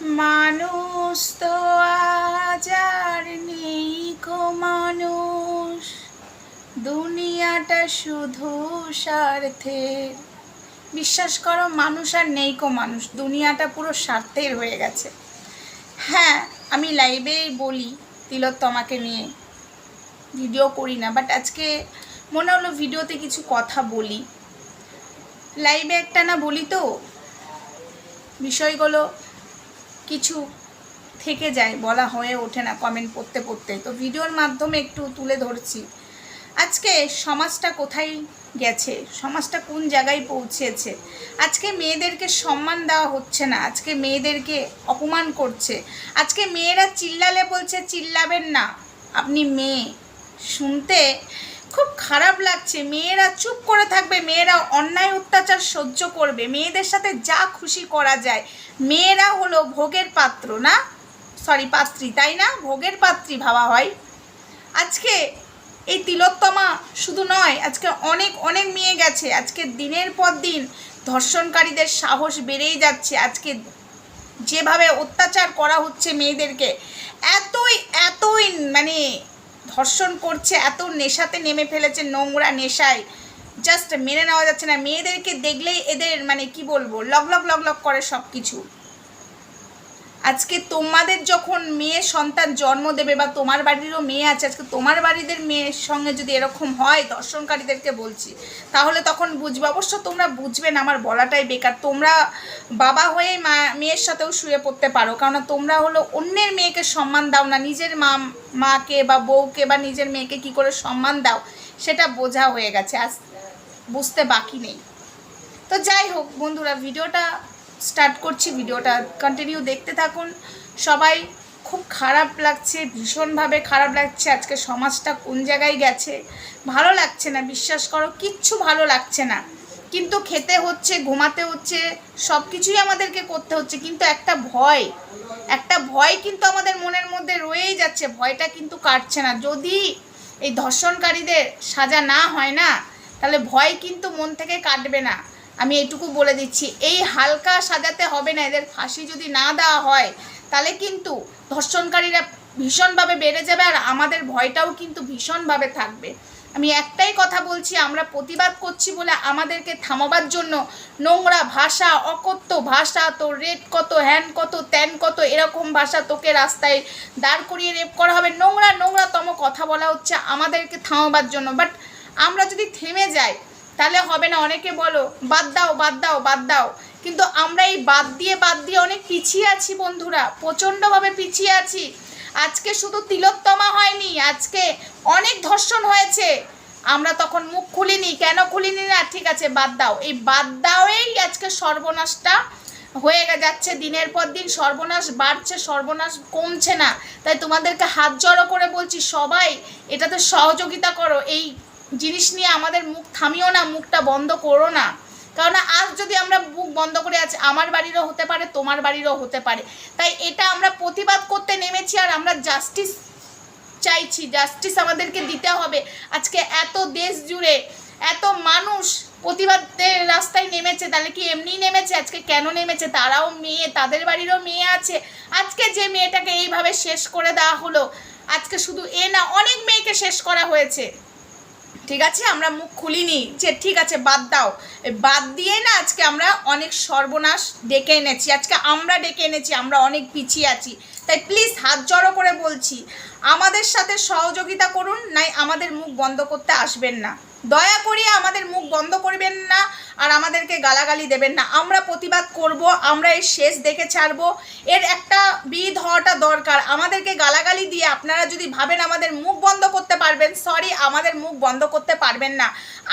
মানুষ তো আজ আর নেই কো মানুষ। দুনিয়াটা শুধু স্বার্থের। বিশ্বাস করো, মানুষ আর নেই কো মানুষ, দুনিয়াটা পুরো স্বার্থের হয়ে গেছে। হ্যাঁ আমি লাইভে বলি তিলোত্তমাকে নিয়ে। ভিডিও করি না বাট আজকে মনে হলো ভিডিওতে কিছু কথা বলি। লাইভে একটা না বলি তো? বিষয়গুলো কিছু থেকে যায়, বলা হয়ে ওঠে না কমেন্ট পড়তে পড়তে। তো ভিডিওর মাধ্যমে একটু তুলে ধরছি। আজকে সমাজটা কোথায় গেছে? সমাজটা কোন জায়গায় পৌঁছেছে? আজকে মেয়েদেরকে সম্মান দেওয়া হচ্ছে না। আজকে মেয়েদেরকে অপমান করছে। আজকে মেয়েরা চিল্লালে বলছে, চিল্লাবেন না। আপনি মেয়ে। শুনতে খুব খারাপ লাগছে। মেয়েরা চুপ করে থাকবে, মেয়েরা অন্যায় অত্যাচার সহ্য করবে, মেয়েদের সাথে যা খুশি করা যায়। মেয়েরা হলো ভোগের পাত্র না? সরি পাত্রী, তাই না? ভোগের পাত্রী ভাবা হয়। আজকে এই তিলোত্তমা শুধু নয়, আজকে অনেক অনেক মেয়ে গেছে। আজকে দিনের পর দিন ধর্ষণকারীদের সাহস বেড়েই যাচ্ছে। আজকে যেভাবে অত্যাচার করা হচ্ছে মেয়েদেরকে, এতই এতই মানে ধর্ষণ করছে, এত নেশাতে নেমে ফেলেছে নোংরা নেশায়। জাস্ট মেনে নেওয়া যাচ্ছে না। মেয়েদেরকে দেখলেই এদের মানে কি বলব? লগ লগ লগ লগ করে সব কিছু আজকে তোমাদের যখন মেয়ে সন্তান জন্ম দেবে বা তোমার বাড়িরও মেয়ে আছে, আজকে তোমার বাড়িদের মেয়ের সঙ্গে যদি এরকম হয়, দর্শনকারীদেরকে বলছি, তাহলে তখন বুঝবে। অবশ্য তোমরা বুঝবে না, আমার বলাটাই বেকার। তোমরা বাবা হয়ে মা, মেয়ের সাথেও শুয়ে পড়তে পারো কারণ তোমরা হলো অন্যের মেয়েকে সম্মান দাও না, নিজের মা, মাকে বা বউকে বা নিজের মেয়েকে কি করে সম্মান দাও, সেটা বোঝা হয়ে গেছে। আজ বুঝতে বাকি নেই। তো যাই হোক বন্ধুরা, ভিডিওটা স্টার্ট করছি ভিডিওটা। কন্টিনিউ দেখতে থাকুন। সবাই খুব খারাপ লাগছে, ভীষণভাবে খারাপ লাগছে আজকে সমাজটা কোন জায়গায় গেছে। ভালো লাগছে না, বিশ্বাস করো, কিচ্ছু ভালো লাগছে না। কিন্তু খেতে হচ্ছে, ঘুমাতে হচ্ছে সব কিছুই আমাদেরকে করতে হচ্ছে। কিন্তু একটা ভয় একটা ভয় কিন্তু আমাদের মনের মধ্যে রয়েই যাচ্ছে। ভয়টা কিন্তু কাটছে না। যদি এই ধর্ষণকারীদের সাজা না হয় না, তাহলে ভয় কিন্তু মন থেকে কাটবে না। আমি এটুকু বলে দিচ্ছি, এই হালকা সাজাতে হবে না, এদের ফাঁসি যদি না দেওয়া হয়, তাহলে কিন্তু ধর্ষণকারীরা ভীষণভাবে বেড়ে যাবে আর আমাদের ভয়টাও কিন্তু ভীষণভাবে থাকবে। আমি একটাই কথা বলছি, আমরা প্রতিবাদ করছি বলে আমাদেরকে থামাবার জন্য নোংরা ভাষা, অকথ্য ভাষা, তোর রেট কত, হ্যান কত, ত্যান কত, এরকম ভাষা তোকে রাস্তায় দাঁড় করিয়ে রেপ করা হবে। নোংরা, নোংরাতম কথা বলা হচ্ছে আমাদেরকে থামাবার জন্য। বাট আমরা যদি থেমে যাই তাহলে হবে না, অনেকে বলো, বাদ দাও বাদ দাও বাদ দাও। কিন্তু আমরা এই বাদ দিয়ে বাদ দিয়ে অনেক পিছিয়ে আছি বন্ধুরা, প্রচণ্ডভাবে পিছিয়ে আছি। আজকে শুধু তিলোত্তমা হয়নি, আজকে অনেক ধর্ষণ হয়েছে। আমরা তখন মুখ খুলিনি, কেন খুলিনি না? ঠিক আছে, বাদ দাও। এই বাদ দাওয়েই আজকে সর্বনাশটা হয়ে যাচ্ছে। দিনের পর দিন সর্বনাশ বাড়ছে, সর্বনাশ কমছে না। তাই তোমাদেরকে হাত জড়ো করে বলছি, সবাই এটাতে সহযোগিতা করো। এই জিনিস নিয়ে আমাদের মুখ থামিও না, মুখটা বন্ধ করো না। কারণ আজ যদি আমরা মুখ বন্ধ করে আছি, আমার বাড়িরও হতে পারে, তোমার বাড়িরও হতে পারে। তাই এটা আমরা প্রতিবাদ করতে নেমেছি আর আমরা জাস্টিস চাইছি জাস্টিস আমাদেরকে দিতে হবে। আজকে এত দেশ জুড়ে, এত মানুষ প্রতিবাদের রাস্তায় নেমেছে, তাহলে কি এমনি নেমেছে? আজকে কেন নেমেছে? তারাও মেয়ে, তাদের বাড়িরও মেয়ে আছে। আজকে যে মেয়েটাকে এইভাবে শেষ করে দেওয়া হলো, আজকে শুধু এ না, অনেক মেয়েকে শেষ করা হয়েছে। ঠিক আছে? আমরা মুখ খুলিনি। যে ঠিক আছে, বাদ দাও। বাদ দিয়ে না আজকে আমরা অনেক সর্বনাশ ডেকে এনেছি। আজকে আমরা ডেকে এনেছি, আমরা অনেক পিছিয়ে আছি। তাই প্লিজ হাত জড়ো করে বলছি, আমাদের সাথে সহযোগিতা করুন, নাই আমাদের মুখ বন্ধ করতে আসবেন না। দয়া করে আমাদের মুখ বন্ধ করবেন না আর আমাদেরকে গালাগালি দেবেন না। আমরা প্রতিবাদ করব, আমরা এর শেষ দেখে ছাড়বো। এর একটা বিধ হওয়াটা দরকার। আমাদেরকে গালাগালি দিয়ে আপনারা যদি ভাবেন আমাদের মুখ বন্ধ করতে পারবেন সরি আমাদের মুখ বন্ধ করতে পারবেন না।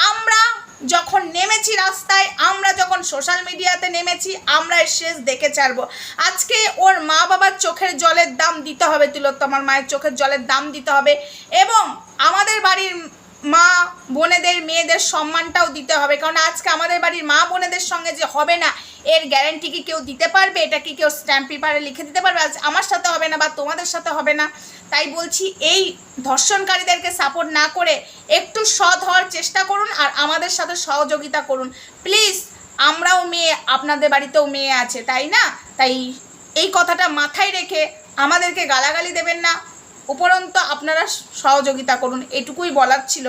আমরা যখন নেমেছি রাস্তায়, আমরা যখন সোশ্যাল মিডিয়াতে নেমেছি, আমরা এর শেষ দেখে ছাড়বো। আজকে ওর মা বাবার চোখের জলের দাম দিতে হবে, তিলোত্তমার মায়ের চোখের জলের দাম দিতে হবে। এবং আমাদের বাড়ির মা বোনেদের, মেয়েদের সম্মানটাও দিতে হবে। কারণ আজকে আমাদের বাড়ির মা বোনেদের সঙ্গে যে হবে না, এর গ্যারেন্টি কি কেউ দিতে পারবে? এটা কি কেউ স্ট্যাম্প পেপারে লিখে দিতে পারবে? আজ আমার সাথে হবে না বা তোমাদের সাথে হবে না। তাই বলছি, এই ধর্ষণকারীদেরকে সাপোর্ট না করে একটু সৎ হওয়ার চেষ্টা করুন আর আমাদের সাথে সহযোগিতা করুন। প্লিজ আমরাও মেয়ে, আপনাদের বাড়িতেও মেয়ে আছে, তাই না? তাই এই কথাটা মাথায় রেখে আমাদেরকে গালাগালি দেবেন না। উপরন্ত আপনারা সহযোগিতা করুন, এটুকুই বলার ছিল।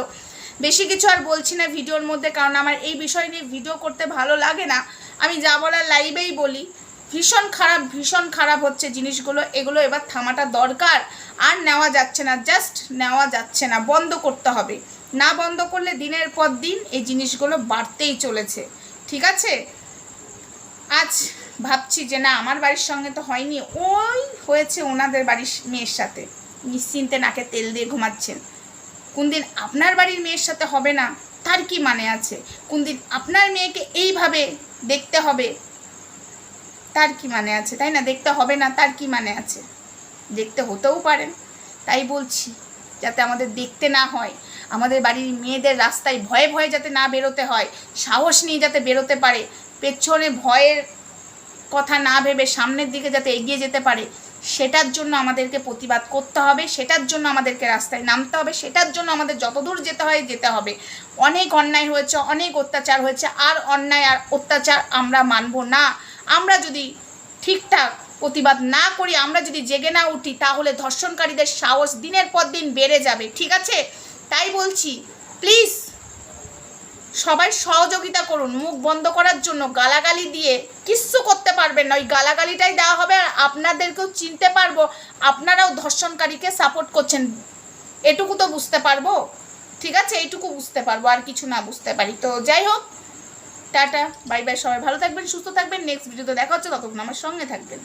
বেশি কিছু আর বলছি না ভিডিওর মধ্যে, কারণ আমার এই বিষয় নিয়ে ভিডিও করতে ভালো লাগে না। আমি যা বলার লাইভেই বলি, ভীষণ খারাপ ভীষণ খারাপ হচ্ছে জিনিসগুলো, এগুলো এবার থামাটা দরকার। আর নেওয়া যাচ্ছে না, জাস্ট নেওয়া যাচ্ছে না, বন্ধ করতে হবে। না বন্ধ করলে দিনের পর দিন এই জিনিসগুলো বাড়তেই চলেছে। ঠিক আছে? আজ ভাবছি যে না, আমার বাড়ির সঙ্গে তো হয়নি, ওই হয়েছে ওনাদের বাড়ির মেয়ের সাথে। নিশ্চিন্তে নাকে তেল দিয়ে ঘুমাচ্ছেন। কোন দিন আপনার বাড়ির মেয়ের সাথে হবে না, তার কি মানে আছে? কোন দিন আপনার মেয়েকে এইভাবে দেখতে হবে, তার কি মানে আছে? তাই না? দেখতে হবে না, তার কি মানে আছে? দেখতে হতেও পারেন তাই বলছি, যাতে আমাদের দেখতে না হয়, আমাদের বাড়ির মেয়েদের রাস্তায় ভয়ে ভয়ে যাতে না বেরোতে হয়, সাহস নিয়ে যাতে বেরোতে পারে, পেছনে ভয়ের কথা না ভেবে সামনের দিকে যাতে এগিয়ে যেতে পারে সেটার জন্য আমাদেরকে প্রতিবাদ করতে হবে, সেটার জন্য আমাদেরকে রাস্তায় নামতে হবে, সেটার জন্য আমাদের যতদূর যেতে হয় যেতে হবে। অনেক অন্যায় হয়েছে, অনেক অত্যাচার হয়েছে, আর অন্যায় আর অত্যাচার আমরা মানব না। আমরা যদি ঠিকঠাক প্রতিবাদ না করি, আমরা যদি জেগে না উঠি, তাহলে ধর্ষণকারীদের সাহস দিনের পর দিন বেড়ে যাবে, ঠিক আছে? তাই বলছি প্লিজ সবাই সহযোগিতা করুন, মুখ বন্ধ করার জন্য গালাগালি দিয়ে কিচ্ছু করতে পারবেন না। ওই গালাগালিটাই দেওয়া হবে আর আপনাদেরকেও চিনতে পারব, আপনারাও ধর্ষণকারীকে সাপোর্ট করছেন। এটুকু তো বুঝতে পারব। ঠিক আছে, এইটুকু বুঝতে পারব, আর কিছু না বুঝতে পারি। তো যাই হোক, টাটা বাই বাই সবাই। ভালো থাকবেন, সুস্থ থাকবেন। নেক্সট ভিডিওতে দেখা হচ্ছে, ততক্ষণ আমার সঙ্গে থাকবেন।